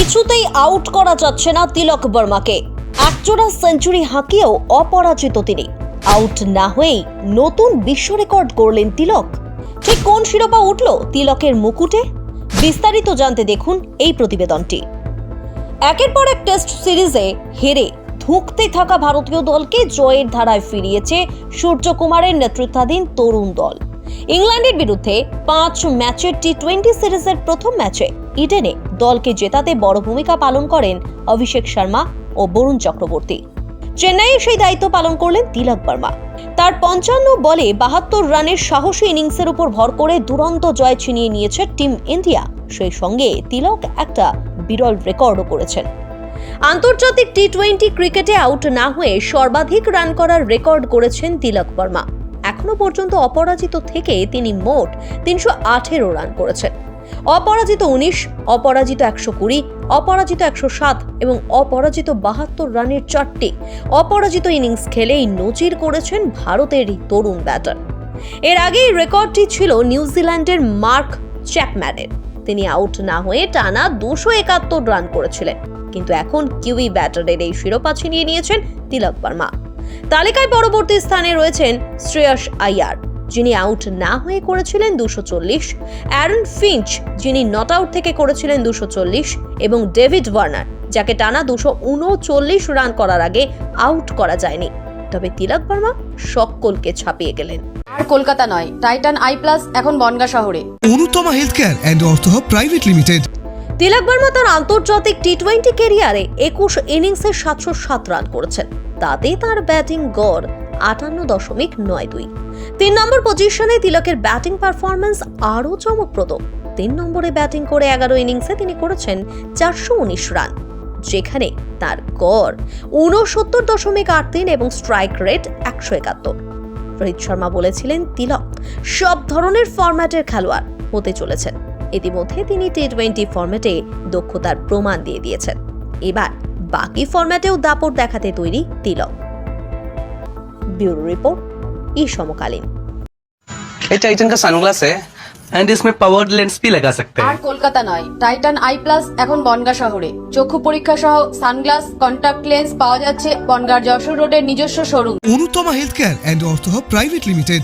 কিছুতেই আউট করা যাচ্ছে না তিলক বর্মাকে। একজোড়া সেঞ্চুরি হাঁকিয়েও অপরাজিত তিনি। আউট না হয়েই নতুন বিশ্ব রেকর্ড করলেন তিলক। ঠিক কোন শিরোপা উঠল তিলকের মুকুটে? বিস্তারিত জানতে দেখুন এই প্রতিবেদনটি। একের পর এক টেস্ট সিরিজে হেরে ধুঁকতে থাকা ভারতীয় দলকে জয়ের ধারায় ফিরিয়েছে সূর্যকুমারের নেতৃত্বাধীন তরুণ দল। ইংল্যান্ডের বিরুদ্ধে পাঁচ ম্যাচের টি টোয়েন্টি সিরিজের প্রথম ম্যাচে ইডেনে দলকে জেতাতে বড় ভূমিকা পালন করেন অভিষেক শর্মা ও বরুণ চক্রবর্তী। চেন্নাইয়ে সেই দায়িত্ব পালন করলেন তিলক বর্মা। তার পঞ্চান্ন বলে বাহাত্তর রানের সাহসী ইনিংসের উপর ভর করে দুরন্ত জয় ছিনিয়ে নিয়েছে টিম ইন্ডিয়া। সেই সঙ্গে তিলক একটা বিরল রেকর্ডও করেছেন। আন্তর্জাতিক টি টোয়েন্টি ক্রিকেটে আউট না হয়ে সর্বাধিক রান করার রেকর্ড করেছেন তিলক বর্মা। এখনও পর্যন্ত অপরাজিত থেকে তিনি মোট তিনশো আঠেরো রান করেছেন। অপরাজিত উনিশ, অপরাজিত একশো কুড়ি, অপরাজিত একশো সাত এবং অপরাজিত বাহাত্তর রানের চারটি অপরাজিত ইনিংস খেলেই নজির করেছেন ভারতের তরুণ ব্যাটার। এর আগেই রেকর্ডটি ছিল নিউজিল্যান্ডের মার্ক চ্যাপম্যানের। তিনি আউট না হয়ে টানা দুশো একাত্তর রান করেছিলেন, কিন্তু এখন কিউই ব্যাটারের এই শিরোপা ছিনিয়ে নিয়েছেন তিলক বর্মা। তালিকায় পরবর্তী স্থানে রয়েছেন শ্রেয়স আইয়ার যিনি আউট না হয়ে করেছিলেন দুশো চল্লিশ অ্যারন ফিঞ্চ যিনি নট আউট থেকে করেছিলেন দুশো চল্লিশ এবং ডেভিড ওয়ার্নার যাকে টানা দুশো উনচল্লিশ রান করার আগে আউট করা যায়নি। তবে তিলক বর্মা সকলকে ছাপিয়ে গেলেন। আর কলকাতা নয় টাইটান আই প্লাস এখন বনগা শহরে। Anutama health care and ortho private limited Tilak Varma তার আন্তর্জাতিক টি টোয়েন্টি কেরিয়ারে একুশ ইনিংসে সাতশো সাত রান করেছেন। তাতে তার ব্যাটিং গড় আটান্ন দশমিক নয় দুই। তিন নম্বর পজিশনে তিলকের ব্যাটিং পারফরমেন্স আরও চমকপ্রদ। তিন নম্বরে ব্যাটিং করে এগারো ইনিংসে তিনি করেছেন চারশো উনিশ রান, যেখানে তার গড় ঊনসত্তর দশমিক আট তিন এবং স্ট্রাইক রেট একশো একাত্তর। রোহিত শর্মা বলেছিলেন, তিলক সব ধরনের ফরম্যাটের খেলোয়াড় হতে চলেছেন। ইতিমধ্যে তিনি টি টোয়েন্টি ফরম্যাটে দক্ষতার প্রমাণ দিয়ে দিয়েছেন। এবার বাকি ফরম্যাটেও দাপট দেখাতে তৈরি তিলক। ब्यूरो रिपोर्ट ई समकालीन ये टाइटन का सनग्लास है एंड इसमें पावर्ड लेंस भी लगा सकते আর हैं কলকাতা নয় টাইটান আই প্লাস এখন বনগা শহরে চক্ষু পরীক্ষা সহ সানগ্লাস কন্টাক্ট লেন্স পাওয়া যাচ্ছে বনগার যশোর রোডের নিজস্ব showroom Anutama health care and Artha private limited